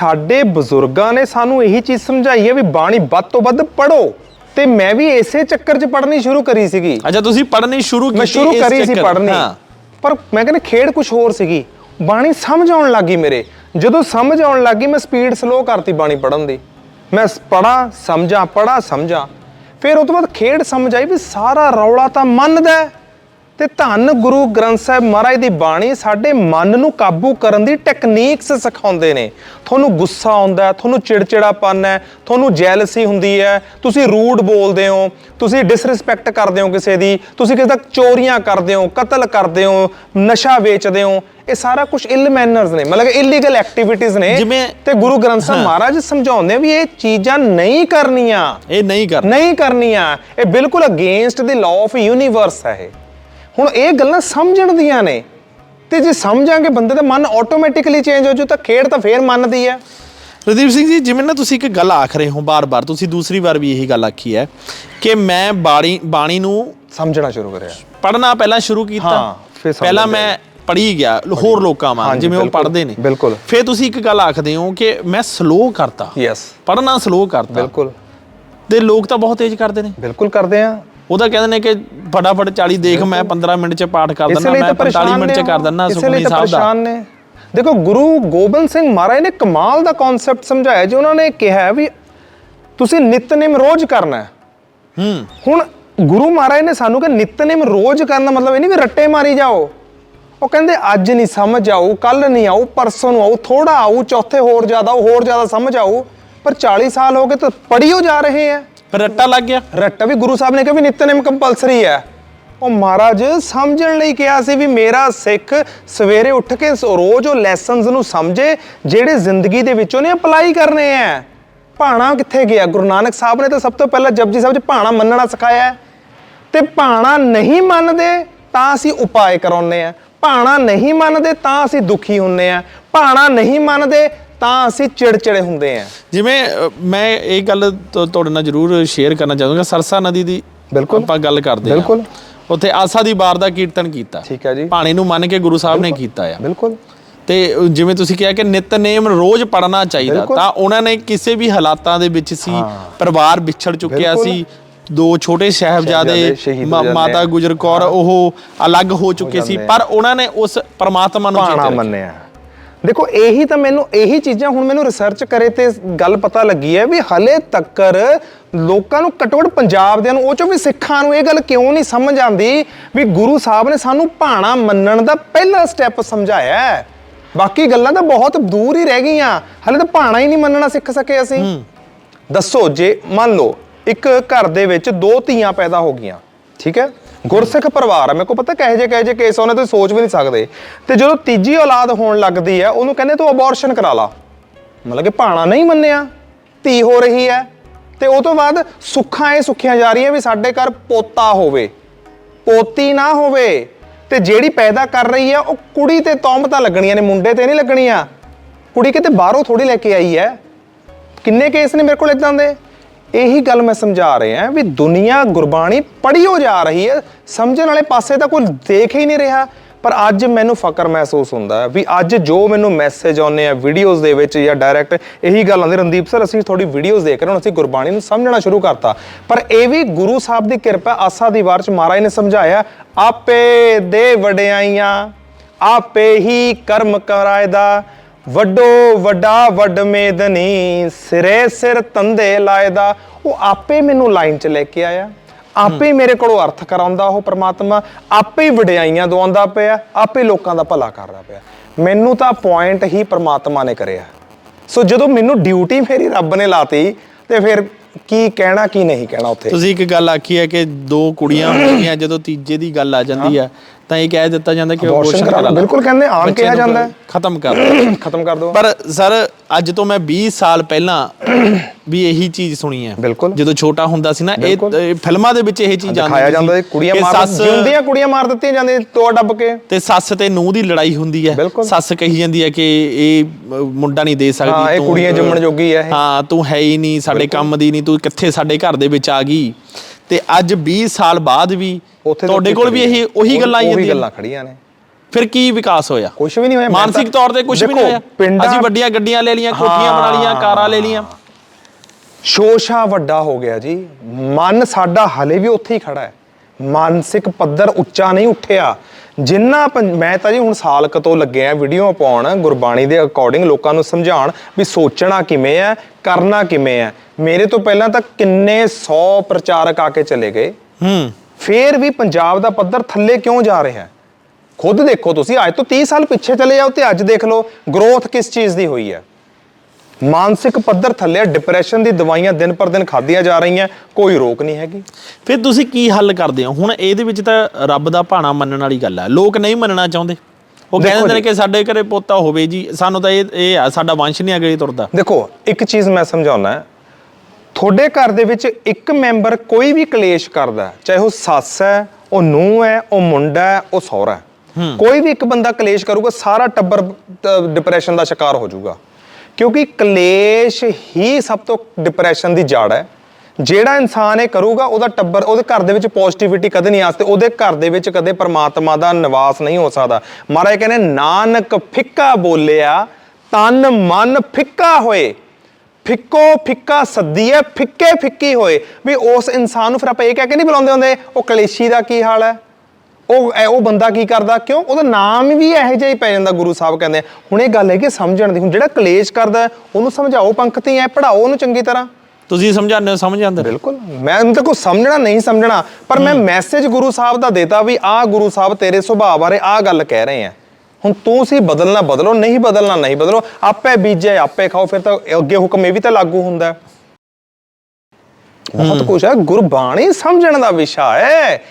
ਸਾਡੇ ਬਜ਼ੁਰਗਾਂ ਨੇ ਸਾਨੂੰ ਇਹੀ ਚੀਜ਼ ਸਮਝਾਈ ਹੈ ਵੀ ਬਾਣੀ ਵੱਧ ਤੋਂ ਵੱਧ ਪੜੋ ਤੇ ਮੈਂ ਵੀ ਇਸੇ ਚੱਕਰ 'ਚ ਪੜ੍ਹਨੀ ਸ਼ੁਰੂ ਕਰੀ ਸੀਗੀ। ਅੱਛਾ ਤੁਸੀਂ ਪੜ੍ਹਨੀ ਸ਼ੁਰੂ ਕੀਤੀ ਮੈਂ ਸ਼ੁਰੂ ਇਸ ਕਰੀ ਸੀ ਚੱਕਰ- ਪੜ੍ਹਨੀ। ਹਾਂ। ਪਰ ਮੈਂ ਕਹਿੰਦਾ ਖੇਡ ਕੁਝ ਹੋਰ ਸੀਗੀ। ਬਾਣੀ ਸਮਝ ਆਉਣ ਲੱਗੀ ਮੇਰੇ। ਜਦੋਂ ਸਮਝ ਆਉਣ ਲੱਗੀ ਮੈਂ ਸਪੀਡ ਸਲੋ ਕਰਤੀ ਬਾਣੀ ਪੜਨ ਦੀ। ਮੈਂ ਪੜਾ ਸਮਝਾਂ ਪੜਾ ਸਮਝਾਂ। ਫਿਰ ਉਹ ਤੋਂ ਬਾਅਦ ਖੇਡ ਸਮਝ ਆਈ ਵੀ ਸਾਰਾ ਰੌਲਾ ਤਾਂ ਮਨ ਦਾ ਹੈ। ਤੇ ਧੰਨ ਗੁਰੂ ਗ੍ਰੰਥ ਸਾਹਿਬ ਮਹਾਰਾਜ ਦੀ ਬਾਣੀ ਸਾਡੇ ਮਨ ਨੂੰ ਕਾਬੂ ਕਰਨ ਦੀ ਟੈਕਨੀਕਸ ਸਿਖਾਉਂਦੇ ਨੇ। ਤੁਹਾਨੂੰ ਗੁੱਸਾ ਆਉਂਦਾ ਤੁਹਾਨੂੰ ਚਿੜਚਿੜਾਪਨ ਹੈ ਤੁਹਾਨੂੰ ਜੈਲਸੀ ਹੁੰਦੀ ਹੈ ਤੁਸੀਂ ਰੂਡ ਬੋਲਦੇ ਹੋ ਤੁਸੀਂ ਡਿਸਰਿਸਪੈਕਟ ਕਰਦੇ ਹੋ ਕਿਸੇ ਦੀ ਤੁਸੀਂ ਕਿਸੇ ਦਾ ਚੋਰੀਆਂ ਕਰਦੇ ਹੋ ਕਤਲ ਕਰਦੇ ਹੋ ਨਸ਼ਾ ਵੇਚਦੇ ਹੋ ਇਹ ਸਾਰਾ ਕੁਝ ਇਲ ਮੈਨਰਸ ਨੇ ਮਤਲਬ ਇਲੀਗਲ ਐਕਟੀਵਿਟੀਜ਼ ਨੇ। ਜਿਵੇਂ- ਤੇ ਗੁਰੂ ਗ੍ਰੰਥ ਸਾਹਿਬ ਮਹਾਰਾਜ ਸਮਝਾਉਂਦੇ ਵੀ ਇਹ ਚੀਜ਼ਾਂ ਨਹੀਂ ਕਰਨੀਆਂ। ਇਹ ਨਹੀਂ ਕਰ ਨਹੀਂ ਕਰਨੀਆਂ। ਇਹ ਬਿਲਕੁਲ against the law of universe ਹੈ ਇਹ। ਹੁਣ ਇਹ ਗੱਲਾਂ ਸਮਝਣ ਦੀਆਂ ਨੇ। ਤੇ ਜੇ ਸਮਝਾਂਗੇ ਬੰਦੇ ਦਾ ਮਨ ਆਟੋਮੈਟਿਕਲੀ ਚੇਂਜ ਹੋ ਜੂ ਤਾਂ ਖੇਡ ਤਾਂ ਫੇਰ ਮਨ ਦੀ ਹੈ ਰਦੀਪ ਸਿੰਘ ਜੀ ਜਿਵੇਂ ਨਾ ਤੁਸੀਂ ਇੱਕ ਗੱਲ ਆਖ ਰਹੇ ਹੋ ਬਾਰ-ਬਾਰ ਤੁਸੀਂ ਦੂਸਰੀ ਵਾਰ ਵੀ ਇਹੀ ਗੱਲ ਆਖੀ ਹੈ ਕਿ ਮੈਂ ਬਾਣੀ ਬਾਣੀ ਨੂੰ ਸਮਝਣਾ ਸ਼ੁਰੂ ਕਰਿਆ। ਪੜ੍ਹਨਾ ਪਹਿਲਾਂ ਸ਼ੁਰੂ ਕੀਤਾ ਪਹਿਲਾਂ। ਮੈਂ ਪੜ੍ਹੀ ਗਿਆ ਹੋਰ ਲੋਕਾਂ ਵਾਂਗ ਜਿਵੇਂ ਉਹ ਪੜ੍ਹਦੇ ਨੇ। ਬਿਲਕੁਲ। ਫਿਰ ਤੁਸੀਂ ਇੱਕ ਗੱਲ ਆਖਦੇ ਹੋ ਕਿ ਮੈਂ ਸਲੋ ਕਰਤਾ। ਯੈਸ ਪੜ੍ਹਨਾ ਸਲੋ ਕਰਤਾ। ਬਿਲਕੁਲ। ਤੇ ਲੋਕ ਤਾਂ ਬਹੁਤ ਤੇਜ਼ ਕਰਦੇ ਨੇ। ਬਿਲਕੁਲ ਕਰਦੇ ਆ। ਉਹਦਾ ਕਹਿੰਦੇ ਨੇ ਕਿ ਫਟਾਫਟ 40 ਦੇਖ ਮੈਂ 15 ਮਿੰਟ ਚ ਪਾਠ ਕਰ ਦਿੰਦਾ ਮੈਂ ਤਾਂ 45 ਪਰੇਸ਼ਾਨ ਮਿੰਟ ਚ ਕਰ ਦਿੰਦਾ ਸੁਖਮਨੀ ਸਾਹਿਬ ਦਾ। ਦੇਖੋ ਗੁਰੂ ਗੋਬਿੰਦ ਸਿੰਘ ਮਹਾਰਾਜ ਨੇ ਕਮਾਲ ਦਾ ਕਨਸੈਪਟ ਸਮਝਾਇਆ ਜੀ। ਉਹਨਾਂ ਨੇ ਕਿਹਾ ਵੀ ਤੁਸੀਂ ਨਿਤਨੇਮ ਰੋਜ਼ ਕਰਨਾ ਹੈ। ਹੂੰ। ਹੁਣ ਗੁਰੂ ਮਹਾਰਾਜ ਨੇ ਸਾਨੂੰ ਕਿ ਨਿਤਨੇਮ ਰੋਜ਼ ਕਰਨ ਦਾ ਮਤਲਬ ਇਹ ਨਹੀਂ ਵੀ ਰੱਟੇ ਮਾਰੀ ਜਾਓ। ਉਹ ਕਹਿੰਦੇ ਅੱਜ ਨਹੀਂ ਸਮਝ ਆਊ ਕੱਲ ਨਹੀਂ ਆਊ ਪਰਸੋਂ ਨੂੰ ਆਊ ਥੋੜਾ ਆਊ ਚੌਥੇ ਹੋਰ ਜ਼ਿਆਦਾ ਹੋਰ ਜ਼ਿਆਦਾ ਸਮਝ ਆਊ। ਪਰ 40 ਸਾਲ ਹੋ ਗਏ ਤਾਂ ਪੜੀਓ ਜਾ ਰਹੇ ਆ ਰੱਟਾ ਲੱਗ ਗਿਆ। ਰੱਟਾ ਵੀ ਗੁਰੂ ਸਾਹਿਬ ਨੇ ਕਿਹਾ ਵੀ ਨਿਤਨੇਮ ਕੰਪਲਸਰੀ ਹੈ। ਉਹ ਮਹਾਰਾਜ ਸਮਝਣ ਲਈ ਕਿਹਾ ਸੀ ਵੀ ਮੇਰਾ ਸਿੱਖ ਸਵੇਰੇ ਉੱਠ ਕੇ ਰੋਜ਼ ਉਹ ਲੈਸਨਸ ਨੂੰ ਸਮਝੇ, ਜਿਹੜੇ ਜ਼ਿੰਦਗੀ ਦੇ ਵਿੱਚ ਉਹਨੇ ਅਪਲਾਈ ਕਰਨੇ ਆ ਭਾਣਾ ਕਿੱਥੇ ਗਿਆ? ਗੁਰੂ ਨਾਨਕ ਸਾਹਿਬ ਨੇ ਤਾਂ ਸਭ ਤੋਂ ਪਹਿਲਾਂ ਜਪਜੀ ਸਾਹਿਬ 'ਚ ਭਾਣਾ ਮੰਨਣਾ ਸਿਖਾਇਆ ਹੈ। ਤੇ ਭਾਣਾ ਨਹੀਂ ਮੰਨਦੇ ਤਾਂ ਅਸੀਂ ਉਪਾਏ ਕਰਾਉਂਦੇ ਆ ਭਾਣਾ ਨਹੀਂ ਮੰਨਦੇ ਤਾਂ ਅਸੀਂ ਦੁਖੀ ਹੁੰਨੇ ਆ ਭਾਣਾ ਨਹੀਂ ਮੰਨਦੇ ਤਾਂ ਅਸੀਂ ਚਿੜਚਿੜੇ ਹੁੰਦੇ ਆ ਜਿਵੇਂ ਮੈਂ ਇਹ ਗੱਲ ਤੁਹਾਡੇ ਨਾਲ ਜ਼ਰੂਰ ਸ਼ੇਅਰ ਕਰਨਾ ਚਾਹੂੰਗਾ ਸਰਸਾ ਨਦੀ ਦੀ ਬਿਲਕੁਲ। ਆਪਾਂ ਗੱਲ ਕਰਦੇ ਹਾਂ ਬਿਲਕੁਲ। ਉੱਥੇ ਆਸਾ ਦੀ ਬਾਰ ਦਾ ਕੀਰਤਨ ਕੀਤਾ ਠੀਕ ਹੈ ਜੀ। ਪਾਣੀ ਨੂੰ ਮੰਨ ਕੇ ਗੁਰੂ ਸਾਹਿਬ ਨੇ ਕੀਤਾ ਆ ਬਿਲਕੁਲ ਤੇ ਜਿਵੇਂ ਤੁਸੀਂ ਕਿਹਾ ਕਿ ਨਿਤਨੇਮ ਰੋਜ਼ ਪੜਨਾ ਚਾਹੀਦਾ। ਤਾਂ ਉਹਨਾਂ ਨੇ ਕਿਸੇ ਵੀ ਹਾਲਾਤਾਂ ਦੇ ਵਿੱਚ ਸੀ ਪਰਿਵਾਰ ਵਿਛੜ ਚੁੱਕਿਆ। ਸੀ ਦੋ ਛੋਟੇ ਸਾਹਿਬਜ਼ਾਦੇ ਮਾਤਾ ਆ। ਗੁਜਰ ਕੌਰ ਉਹ ਅਲੱਗ ਹੋ ਚੁੱਕੇ ਸੀ ਆ। ਪਰ ਉਹਨਾਂ ਨੇ ਉਸ ਪਰਮਾਤਮਾ ਨੂੰ ਜਿੱਤ ਲਿਆ। ਦੇਖੋ ਇਹੀ ਤਾਂ ਮੈਨੂੰ ਇਹੀ ਚੀਜ਼ਾਂ ਹੁਣ ਮੈਨੂੰ ਰਿਸਰਚ ਕਰੇ ਤੇ ਗੱਲ ਪਤਾ ਲੱਗੀ ਹੈ ਵੀ ਹਲੇ ਤੱਕਰ ਲੋਕਾਂ ਨੂੰ ਘਟਵੜ ਪੰਜਾਬ ਦਿਆਂ ਨੂੰ ਉਹ ਚੋਂ ਵੀ ਸਿੱਖਾਂ ਨੂੰ ਇਹ ਗੱਲ ਕਿਉਂ ਨਹੀਂ ਸਮਝ ਆਉਂਦੀ ਵੀ ਗੁਰੂ ਸਾਹਿਬ ਨੇ ਸਾਨੂੰ ਭਾਣਾ ਮੰਨਣ ਦਾ ਪਹਿਲਾ ਸਟੈਪ ਸਮਝਾਇਆ ਹੈ? ਬਾਕੀ ਗੱਲਾਂ ਤਾਂ ਬਹੁਤ ਦੂਰ ਹੀ ਰਹਿ ਗਈਆਂ। ਹਲੇ ਤਾਂ ਭਾਣਾ ਹੀ ਨਹੀਂ ਮੰਨਣਾ ਸਿੱਖ ਸਕੇ ਅਸੀਂ। ਦੱਸੋ ਜੇ ਮੰਨ ਲਓ ਇੱਕ ਘਰ ਦੇ ਵਿੱਚ ਦੋ ਧੀਆਂ ਪੈਦਾ ਹੋ ਗਈਆਂ ਠੀਕ ਹੈ? ਗੁਰਸਿੱਖ ਪਰਿਵਾਰ ਆ। ਮੇਰੇ ਕੋ ਪਤਾ ਕਹੇ ਜੇ ਕਹੇ ਜੇ ਕੇਸ ਉਹਨੇ ਤੁਸੀਂ ਸੋਚ ਵੀ ਨਹੀਂ ਸਕਦੇ। ਤੇ ਜਦੋਂ ਤੀਜੀ ਔਲਾਦ ਹੋਣ ਲੱਗਦੀ ਹੈ ਉਹਨੂੰ ਕਹਿੰਦੇ ਤੂੰ ਅਬੋਰਸ਼ਨ ਕਰਾ ਲਾ। ਮਤਲਬ ਕਿ ਭਾਣਾ ਨਹੀਂ ਮੰਨਿਆ, ਧੀ ਹੋ ਰਹੀ ਹੈ, ਤੇ ਉਹ ਤੋਂ ਬਾਅਦ ਸੁੱਖਾਂ ਇਹ ਸੁੱਖੀਆਂ ਜਾ ਰਹੀਆਂ ਵੀ ਸਾਡੇ ਘਰ ਪੋਤਾ ਹੋਵੇ। ਪੋਤੀ ਨਾ ਹੋਵੇ। ਤੇ ਜਿਹੜੀ ਪੈਦਾ ਕਰ ਰਹੀ ਹੈ ਉਹ ਕੁੜੀ ਤੇ ਤੌਮਤਾ ਲੱਗਣੀਆਂ ਨੇ, ਮੁੰਡੇ ਤੇ ਨਹੀਂ ਲੱਗਣੀਆਂ। ਕੁੜੀ ਕਿਤੇ ਬਾਹਰੋਂ ਥੋੜੀ ਲੈ ਕੇ ਆਈ ਹੈ। ਕਿੰਨੇ ਕੇਸ ਨੇ ਮੇਰੇ ਕੋਲ ਇਦਾਂ ਦੇ? ਇਹੀ ਗੱਲ ਮੈਂ ਸਮਝਾ ਰਿਹਾ ਵੀ ਦੁਨੀਆ ਗੁਰਬਾਣੀ ਪੜ੍ਹੀਓ ਜਾ ਰਹੀ ਹੈ। ਸਮਝਣ ਵਾਲੇ ਪਾਸੇ ਤਾਂ ਕੋਈ ਦੇਖ ਹੀ ਨਹੀਂ ਰਿਹਾ। ਪਰ ਅੱਜ ਮੈਨੂੰ ਫਕਰ ਮਹਿਸੂਸ ਹੁੰਦਾ ਹੈ ਵੀ ਅੱਜ ਜੋ ਮੈਨੂੰ ਮੈਸੇਜ ਆਉਂਦੇ ਆ ਵੀਡੀਓਜ਼ ਦੇ ਵਿੱਚ ਜਾਂ ਡਾਇਰੈਕਟ ਇਹੀ ਗੱਲ ਆਉਂਦੀ, ਰਣਦੀਪ ਸਰ ਅਸੀਂ ਥੋੜੀ ਵੀਡੀਓਜ਼ ਦੇਖ ਰਹੇ ਹਾਂ ਅਸੀਂ ਗੁਰਬਾਣੀ ਨੂੰ ਸਮਝਣਾ ਸ਼ੁਰੂ ਕਰਤਾ। ਪਰ ਇਹ ਵੀ ਗੁਰੂ ਸਾਹਿਬ ਦੀ ਕਿਰਪਾ, ਆਸਾ ਦੀ ਵਾਰ ਚ ਮਹਾਰਾਜ ਨੇ ਸਮਝਾਇਆ, ਆਪੇ ਦੇ ਵਡਿਆਈਆਂ, ਆਪੇ ਹੀ ਕਰਮ ਕਰਾਇਦਾ ਵੱਡੋ ਵੱਡਾ ਵੱਡ ਮੇਦਨੀ ਸਿਰੇ ਸਿਰ ਤੰਦੇ ਲਾਇਦਾ। ਉਹ ਆਪੇ ਮੈਨੂੰ ਲਾਈਨ 'ਚ ਲੈ ਕੇ ਆਇਆ। ਆਪੇ ਮੇਰੇ ਕੋਲੋਂ ਅਰਥ ਕਰਾਉਂਦਾ ਉਹ ਪ੍ਰਮਾਤਮਾ। ਆਪੇ ਹੀ ਵਡਿਆਈਆਂ ਦਵਾਉਂਦਾ ਪਿਆ ਆਪੇ ਲੋਕਾਂ ਦਾ ਭਲਾ ਕਰਦਾ ਪਿਆ। ਮੈਨੂੰ ਤਾਂ ਪੁਆਇੰਟ ਹੀ ਪ੍ਰਮਾਤਮਾ ਨੇ ਕਰਿਆ। ਸੋ ਜਦੋਂ ਮੈਨੂੰ ਡਿਊਟੀ ਮੇਰੀ ਰੱਬ ਨੇ ਲਾਤੀ ਤੇ ਫਿਰ ਕੀ ਕਹਿਣਾ ਕੀ ਨਹੀਂ ਕਹਿਣਾ ਉੱਥੇ? ਤੁਸੀਂ ਇੱਕ ਗੱਲ ਆਖੀ ਹੈ ਕਿ ਦੋ ਕੁੜੀਆਂ ਹੋਣਗੀਆਂ ਜਦੋਂ ਤੀਜੇ ਦੀ ਗੱਲ ਆ ਜਾਂਦੀ ਹੈ। ਤਾਂ ਇਹ ਕਹਿ ਦਿੱਤਾ ਜਾਂਦਾ ਕਿ ਕਰਾ ਲਓ, ਲਓ। ਬਿਲਕੁਲ ਕਹਿੰਦੇ, ਆਮ ਕਿਹਾ ਜਾਂਦਾ ਹੈ। ਖਤਮ ਕਰ ਦਿਓ ਖਤਮ ਕਰ ਦੋ ਪਰ ਸਰ ਅੱਜ ਤੋਂ ਮੈਂ 20 ਸਾਲ ਪਹਿਲਾਂ ਵੀ ਇਹੀ ਚੀਜ਼ ਸੁਣੀ ਹੈ। ਜਦੋਂ ਛੋਟਾ ਹੁੰਦਾ ਸੀ ਨਾ ਇਹ ਫਿਲਮਾਂ ਦੇ ਵਿੱਚ ਇਹ ਚੀਜ਼ ਆਉਂਦੀ ਦਿਖਾਇਆ ਜਾਂਦਾ ਕੁੜੀਆਂ ਮਾਰ ਜਿਉਂਦੀਆਂ ਕੁੜੀਆਂ ਮਾਰ ਦਿੱਤੀਆਂ ਜਾਂਦੀਆਂ ਤੋੜ ਡੱਬ ਕੇ ਤੇ ਸੱਸ ਤੇ ਨੂੰਹ ਦੀ ਲੜਾਈ ਹੁੰਦੀ ਹੈ। ਸੱਸ ਕਹੀ ਜਾਂਦੀ ਹੈ ਕਿ ਇਹ ਮੁੰਡਾ ਨਹੀਂ ਦੇ ਸਕਦੀ ਹਾਂ, ਇਹ ਕੁੜੀਆਂ ਜੰਮਣ ਜੋਗੀ ਹੈ। ਹਾਂ ਤੂੰ ਹੈ ਹੀ ਨਹੀਂ ਸਾਡੇ ਕੰਮ ਦੀ ਨਹੀਂ ਤੂੰ ਕਿੱਥੇ ਸਾਡੇ ਘਰ ਦੇ ਵਿੱਚ ਆ ਗਈ ਤੇ ਅੱਜ 20 ਸਾਲ ਬਾਅਦ ਵੀ ਉੱਥੇ ਤੁਹਾਡੇ ਕੋਲ ਵੀ ਇਹੀ ਉਹੀ ਗੱਲਾਂ ਹੀ ਉਹੀ ਗੱਲਾਂ ਖੜੀਆਂ ਨੇ। ਫਿਰ ਕੀ ਵਿਕਾਸ ਹੋਇਆ? ਕੁਝ ਵੀ ਨਹੀਂ ਹੋਇਆ। ਮਾਨਸਿਕ ਤੌਰ ਤੇ ਕੁਝ ਵੀ ਨਹੀਂ ਹੋਇਆ। ਪਿੰਡਾਂ ਅਸੀਂ ਵੱਡੀਆਂ ਗੱਡੀਆਂ ਲੈ ਲਈਆਂ ਕੋਠੀਆਂ ਬਣਾ ਲਈਆਂ ਕਾਰਾਂ ਲੈ ਲਈਆਂ। ਸ਼ੋਸ਼ਾ ਵੱਡਾ ਹੋ ਗਿਆ ਜੀ। ਮਨ ਸਾਡਾ ਹਲੇ ਵੀ ਉੱਥੇ ਹੀ ਖੜਾ ਹੈ। ਮਾਨਸਿਕ ਪੱਧਰ ਉੱਚਾ ਨਹੀਂ ਉੱਠਿਆ। ਜਿੰਨਾ ਮੈਂ ਤਾਂ ਜੀ ਹੁਣ ਸਾਲ ਕੁ ਤੋਂ ਲੱਗਿਆ ਵੀਡੀਓ ਪਾਉਣ ਗੁਰਬਾਣੀ ਦੇ ਅਕੋਰਡਿੰਗ ਲੋਕਾਂ ਨੂੰ ਸਮਝਾਉਣ ਵੀ ਸੋਚਣਾ ਕਿਵੇਂ ਹੈ ਕਰਨਾ ਕਿਵੇਂ ਹੈ ਮੇਰੇ ਤੋਂ ਪਹਿਲਾਂ ਤਾਂ ਕਿੰਨੇ 100 ਪ੍ਰਚਾਰਕ ਆ ਕੇ ਚਲੇ ਗਏ। ਹੂੰ। ਫੇਰ ਵੀ ਪੰਜਾਬ ਦਾ ਪੱਧਰ ਥੱਲੇ ਕਿਉਂ ਜਾ ਰਿਹਾ ਹੈ? ਖੁਦ ਦੇਖੋ ਤੁਸੀਂ ਅੱਜ ਤੋਂ 30 ਸਾਲ ਪਿੱਛੇ ਚਲੇ ਜਾਓ ਤੇ ਅੱਜ ਦੇਖ ਲਓ ਗਰੋਥ ਕਿਸ ਚੀਜ਼ ਦੀ ਹੋਈ ਹੈ? ਮਾਨਸਿਕ ਪੱਧਰ ਥੱਲੇ ਡਿਪਰੈਸ਼ਨ ਦੀ ਦਵਾਈਆਂ ਦਿਨ ਪਰ ਦਿਨ ਖਾਧੀਆਂ ਜਾ ਰਹੀਆਂ ਕੋਈ ਰੋਕ ਨਹੀਂ ਹੈਗੀ। ਫਿਰ ਤੁਸੀਂ ਕੀ ਹੱਲ ਕਰਦੇ ਹੋ? ਹੁਣ ਇਹਦੇ ਵਿੱਚ ਤਾਂ ਰੱਬ ਦਾ ਭਾਣਾ ਮੰਨਣ ਵਾਲੀ ਗੱਲ ਹੈ ਲੋਕ ਨਹੀਂ ਮੰਨਣਾ ਚਾਹੁੰਦੇ। ਉਹ ਕਹਿੰਦੇ ਨੇ। ਕਿ ਸਾਡੇ ਘਰੇ ਪੋਤਾ ਹੋਵੇ ਜੀ ਸਾਨੂੰ ਤਾਂ ਇਹ ਇਹ ਆ ਸਾਡਾ ਵੰਸ਼ ਨਹੀਂ ਅਗਲੀ ਤੁਰਦਾ। ਦੇਖੋ ਇੱਕ ਚੀਜ਼ ਮੈਂ ਸਮਝਾਉਣਾ ਤੁਹਾਡੇ ਘਰ ਦੇ ਵਿੱਚ ਇੱਕ ਮੈਂਬਰ ਕੋਈ ਵੀ ਕਲੇਸ਼ ਕਰਦਾ ਚਾਹੇ ਉਹ ਸੱਸ ਹੈ ਉਹ ਨੂੰਹ ਹੈ ਉਹ ਮੁੰਡਾ ਹੈ ਉਹ ਸਹੁਰਾ ਹੈ। ਕੋਈ ਵੀ ਇੱਕ ਬੰਦਾ ਕਲੇਸ਼ ਕਰੂਗਾ ਸਾਰਾ ਟੱਬਰ ਡਿਪਰੈਸ਼ਨ ਦਾ ਸ਼ਿਕਾਰ ਹੋ ਜਾਊਗਾ। ਕਿਉਂਕਿ ਕਲੇਸ਼ ਹੀ ਸਭ ਤੋਂ ਡਿਪਰੈਸ਼ਨ ਦੀ ਜੜ ਹੈ। ਜਿਹੜਾ ਇਨਸਾਨ ਇਹ ਕਰੂਗਾ, ਉਹਦਾ ਟੱਬਰ, ਉਹਦੇ ਘਰ ਦੇ ਵਿੱਚ ਪੋਜ਼ਿਟਿਵਿਟੀ ਕਦੇ ਨਹੀਂ ਆ ਸਕਦੀ, ਉਹਦੇ ਘਰ ਦੇ ਵਿੱਚ ਕਦੇ ਪਰਮਾਤਮਾ ਦਾ ਨਿਵਾਸ ਨਹੀਂ ਹੋ ਸਕਦਾ। ਮਹਾਰਾਜ ਕਹਿੰਦੇ, ਨਾਨਕ ਫਿੱਕਾ ਬੋਲਿਆ, ਤਨ ਮਨ ਫਿੱਕਾ ਹੋਏ, ਫਿੱਕੋ ਫਿੱਕਾ ਸੱਦੀ ਹੈ ਫਿੱਕੇ ਫਿੱਕੀ ਹੋਏ। ਵੀ ਉਸ ਇਨਸਾਨ ਨੂੰ ਫਿਰ ਆਪਾਂ ਇਹ ਕਹਿ ਕੇ ਨਹੀਂ ਬੁਲਾਉਂਦੇ ਹੁੰਦੇ, ਉਹ ਕਲੇਸ਼ੀ ਦਾ ਕੀ ਹਾਲ ਹੈ? ਉਹ ਐ- ਉਹ ਬੰਦਾ ਕੀ ਕਰਦਾ? ਕਿਉਂ? ਉਹਦਾ ਨਾਮ ਵੀ ਇਹੋ ਜਿਹਾ ਹੀ ਪੈ ਜਾਂਦਾ ਗੁਰੂ ਸਾਹਿਬ ਕਹਿੰਦੇ ਹੁਣ ਇਹ ਗੱਲ ਹੈ ਕਿ ਸਮਝਣ ਦੀ ਹੁਣ ਜਿਹੜਾ ਕਲੇਸ਼ ਕਰਦਾ ਉਹਨੂੰ ਸਮਝਾਓ ਪੰਕਤੀ ਐ ਪੜਾਓ ਉਹਨੂੰ ਚੰਗੀ ਤਰ੍ਹਾਂ। ਤੁਸੀਂ ਸਮਝਾਉਂਦੇ ਹੋ ਸਮਝ ਜਾਂਦੇ ਬਿਲਕੁਲ। ਮੈਂ ਉਹਨੂੰ ਤਾਂ ਕੋਈ ਸਮਝਣਾ ਨਹੀਂ ਸਮਝਣਾ ਪਰ ਮੈਂ ਮੈਸੇਜ ਗੁਰੂ ਸਾਹਿਬ ਦਾ ਦੇਤਾ ਵੀ ਆਹ ਗੁਰੂ ਸਾਹਿਬ ਤੇਰੇ ਸੁਭਾਅ ਬਾਰੇ ਆਹ ਗੱਲ ਕਹਿ ਰਹੇ ਆ। ਹੁਣ ਤੂੰ ਸੀ ਬਦਲਣਾ ਬਦਲੋ ਨਹੀਂ ਬਦਲਣਾ ਨਹੀਂ ਬਦਲੋ ਆਪੇ ਬੀਜੇ ਆਪੇ ਖਾਓ ਫਿਰ ਤਾਂ ਅੱਗੇ ਹੁਕਮ ਇਹ ਵੀ ਤਾਂ ਲਾਗੂ ਹੁੰਦਾ ਹੈ। ਬਹੁਤ ਕੁਝ ਹੈ। ਗੁਰਬਾਣੀ ਸਮਝਣ ਦਾ ਵਿਸ਼ਾ ਹੈ।